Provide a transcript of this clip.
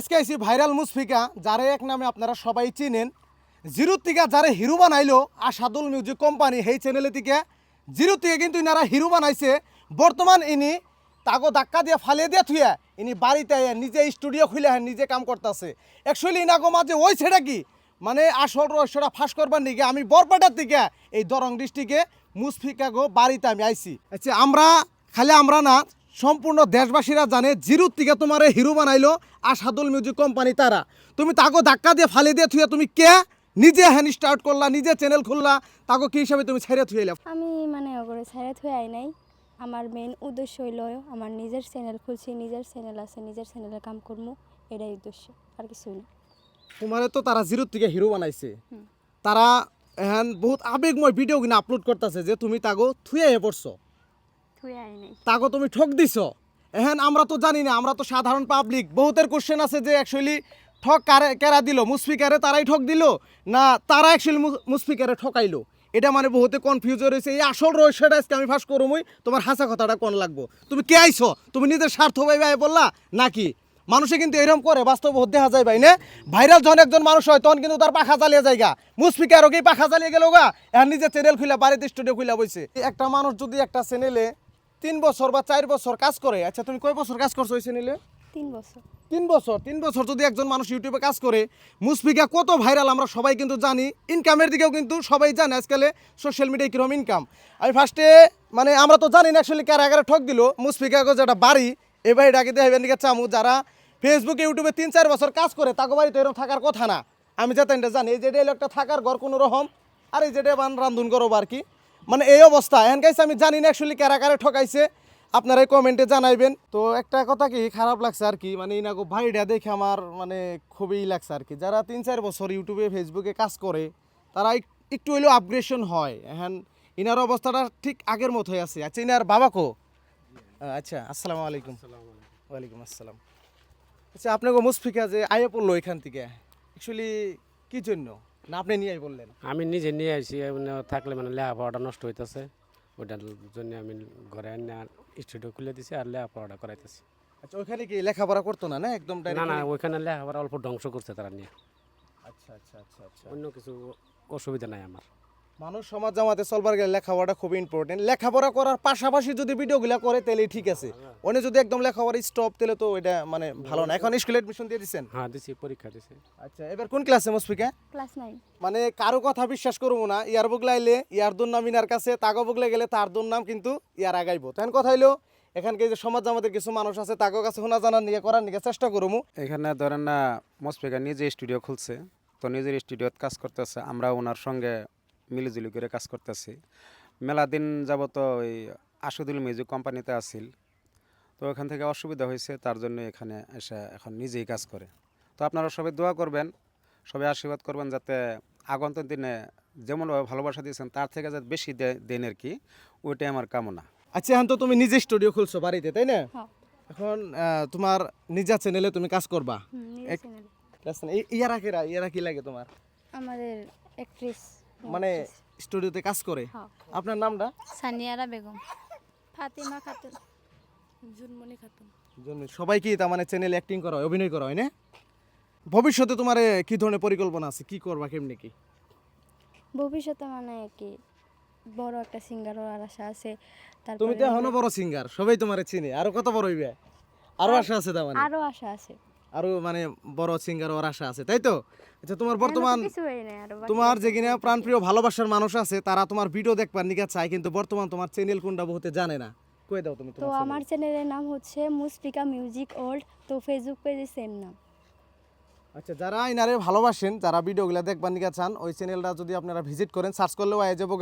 আজকে আইসি ভাইরাল মুসফিকা, যারে এক নামে আপনারা সবাই চিনেন। জিরো থেকে যারে হিরো বানাইলো, আসাদুল মিউজিক কোম্পানি, সেই চ্যানেলে থেকে। জিরো থেকে কিন্তু ইনারা হিরো বানাইছে। বর্তমান ইনি তাগো ধাক্কা দিয়ে ফালিয়ে দিয়ে থুয়া ইনি বাড়িতে নিজে স্টুডিও খুলে হ্যাঁ নিজে কাম করতেছে। অ্যাকচুয়ালি ইনাগো মাঝে ওই ছেড়া কি? মানে আসল রহস্যটা ফাঁস করবার নিকে আমি বরপাটার দিকে এই দরং ডিস্ট্রিক্টে মুসফিকা গো বাড়িতে আমি আইছি। আচ্ছা আমরা খালি আমরা না সম্পূর্ণ দেশবাসীরা জানে জিরুর থেকে তোমার হিরো বানাইলো আসাদুল মিউজিক কোম্পানি তারা। তুমি তাকে ধাক্কা দিয়ে ফালি দিয়ে থুয়ে তুমি কে? নিজে হ্যান্ড স্টার্ট করলা নিজে চ্যানেল খুললা তাকে কি হিসাবে তুমি ছেড়ে থুয়েলা আমি মানে ওগুলো ছেড়ে থুয়ে আই নাই। আমার মেন উদ্দেশ্য হইল আমার নিজের চ্যানেল খুলছি নিজের চ্যানেল আছে নিজের চ্যানেলে কাম করব এটাই উদ্দেশ্য আর কিছুই না। তোমারে তো তারা জিরোর থেকে হিরো বানাইছে। তারা এখন বহুত আবেগময় ভিডিও কিনা আপলোড করতেছে যে তুমি তাগো থুয়ে পড়ছো। থুয়ে তুমি ঠক দিছ। এখন আমরা তো জানি না, আমরা তো সাধারণ পাবলিক বহুতের কোশ্চেন আছে যে অ্যাকচুয়ালি ঠক কারে কেরা দিল? মুসফিকারে তারাই ঠক দিল, না তারা অ্যাকচুয়ালি মুসফিকারে ঠকাইলো? এটা মানে বহুতে কনফিউজ রয়েছে। এই আসল রহস্যটা আজকে আমি ফাঁস করবই তোমার হাসা কথাটা কোন লাগবো? তুমি কে আইছো? তুমি নিজের স্বার্থ ভাই ভাই বললা? নাকি? মানুষে কিন্তু এরকম করে, বাস্তব দেখা যায় ভাই, না? ভাইরাল যখন একজন মানুষ হয়, তখন কিন্তু তার পাখা চালিয়ে যায় গা। মুসফিকারও পাখা চালিয়ে গেল গা। এখন নিজের চ্যানেল খুলে বাড়িতে স্টুডিও খুলে বইছে। একটা মানুষ যদি একটা চ্যানেলে তিন বছর বা চার বছর কাজ করে। আচ্ছা তুমি কয় বছর কাজ করছ ওই চ্যানেলে তিন বছর। তিন বছর। তিন বছর যদি একজন মানুষ ইউটিউবে কাজ করে মুসফিকা কত ভাইরাল আমরা সবাই কিন্তু জানি। ইনকামের দিকেও কিন্তু সবাই জানে আজকালে সোশ্যাল মিডিয়ায় কীরকম ইনকাম আমি ফার্স্টে মানে আমরা তো জানি না অ্যাকচুয়ালি কার আগারে ঠক দিল। মুসফিকা যেটা বাড়ি এই বাড়িটাকে দেখাবেন দিকে চামু যারা ফেসবুকে ইউটিউবে তিন চার বছর কাজ করে তাকে বাড়িতে এরকম থাকার কথা না। আমি যাতে জানি এই যে এটা একটা থাকার ঘর কোনো রকম আর এই যেটা রান্ধুন করব আর কি। মানে এই অবস্থা। এখন গাইছে আমি জানি না অ্যাকচুয়ালি কারা কারে ঠকাইছে। আপনারা কমেন্টে জানাইবেন। তো একটা কথা কি, খারাপ লাগছে আর কি মানে ইনাগো ভাইটা দেখে আমার মানে খুবই লাগছে আর কি। যারা তিন চার বছর ইউটিউবে, ফেসবুকে কাজ করে, তারা একটু হইলেও আপগ্রেশন হয়। এখন ইনার অবস্থাটা ঠিক আগের মতো হয়ে আছে। আচ্ছা ইনার বাবা কো? আচ্ছা আসসালামু আলাইকুম। ওয়ালাইকুম আসসালাম। আচ্ছা আপনাকে মুসফিকা যে আয়ে পড়ল এখান থেকে অ্যাকচুয়ালি কি জন্য? না আপনি নিয়ে বললেন? আমি নিজে নিয়ে আসি মানে থাকলে মানে লেখাপড়াটা নষ্ট হইতেছে। ওইটার জন্য আমি ঘরে স্টুডিও খুলে দিছি আর লেখাপড়াটা করাইতেছি। আচ্ছা ওইখানে কি লেখাপড়া করতো না না একদম না না ওইখানে লেখাপড়া অল্প ধ্বংস করছে তারা নিয়ে। আচ্ছা আচ্ছা আচ্ছা আচ্ছা। অন্য কিছু অসুবিধা নাই আমার। মানুষ সমাজ জামাতে চলবার গেলে লেখাপড়াটা খুবই ইম্পর্টেন্ট লেখাপড়া করার পাশাপাশি যদি ভিডিওগুলো করে তাহলে ঠিক আছে। উনি যদি একদম লেখাপড়া স্টপ তাহলে তো এটা মানে ভালো না। এখন স্কুলে এডমিশন দিয়ে দিচ্ছেন হ্যাঁ দিছি পরীক্ষা দিছি। আচ্ছা এবার কোন ক্লাসে মুসফিকা? ক্লাস নাইন মানে কারও কথা বিশ্বাস করব না। ইয়ার বুক লাইলে ইয়ার দুর নাম ইনার কাছে তাগো বুক গেলে তার দুর নাম কিন্তু ইয়ার আগাইবো। তখন কথা হইল এখানকে যে সমাজ জামাতের কিছু মানুষ আছে তাগো কাছে শোনা জানা নিয়ে করার নিয়ে চেষ্টা করব। এখানে ধরেন না মোসফিকা নিজে স্টুডিও খুলছে। তো নিজের স্টুডিওত কাজ করতেছে। আমরা ওনার সঙ্গে মিলিজুলি করে কাজ করতেছি। মেলা দিন যাবত ওই আশুদুল মিউজিক কোম্পানিতে আসিল তো ওখান থেকে অসুবিধা হয়েছে তার জন্য এখানে এসে এখন নিজেই কাজ করে। তো আপনারা সবাই দোয়া করবেন সবাই আশীর্বাদ করবেন যাতে আগন্তুক দিনে যেমনভাবে ভালোবাসা দিয়েছেন তার থেকে যাতে বেশি দে- দেন আর কি ওইটাই আমার কামনা। আচ্ছা এখন তো তুমি নিজে স্টুডিও খুলছো বাড়িতে তাই না? হ্যাঁ। এখন আহ, তোমার নিজা চ্যানেলে তুমি কাজ করবা? ইয়ারা কেরা? ইয়ারা কি লাগে তোমার? আমাদের অ্যাক্ট্রেস মানে স্টুডিওতে কাজ করে। হ্যাঁ। আপনার নামটা? সানিয়ারা বেগম। ফাতিমা খাতুন। জুনমণি খাতুন। জন্য সবাই কি তার মানে চ্যানেল অ্যাক্টিং করা হয় অভিনয় করা হয় না? ভবিষ্যতে তোমার কি ধরনের পরিকল্পনা আছে? কি করবা কেমনি কি? ভবিষ্যতে মানে কি বড় একটা সিঙ্গার হওয়ার আশা আছে। তুমি তো এখনও বড় সিঙ্গার সবাই তোমার চিনে। আরও কত বড় হইবে? আরও আশা আছে তার মানে? আরও আশা আছে। আরও মানে বড় সিঙ্গার হওয়ার আশা আছে তাই তো? আচ্ছা তোমার বর্তমান তোমার যে কিনা প্রাণপ্রিয় ভালোবাসার মানুষ আছে তারা তোমার ভিডিও দেখবার নিকা চায় কিন্তু বর্তমান তোমার চ্যানেল কোনটা বহুতে জানে না। কই দাও তুমি তো আমার চ্যানেলের নাম হচ্ছে মুসফিকা মিউজিক ওল্ড তো ফেসবুক পেজে সেম নাম। আচ্ছা যারা ইনারে ভালোবাসেন যারা ভিডিওগুলো দেখবার নিকা চান ওই চ্যানেলটা যদি আপনারা ভিজিট করেন সার্চ করলেও আয় যাব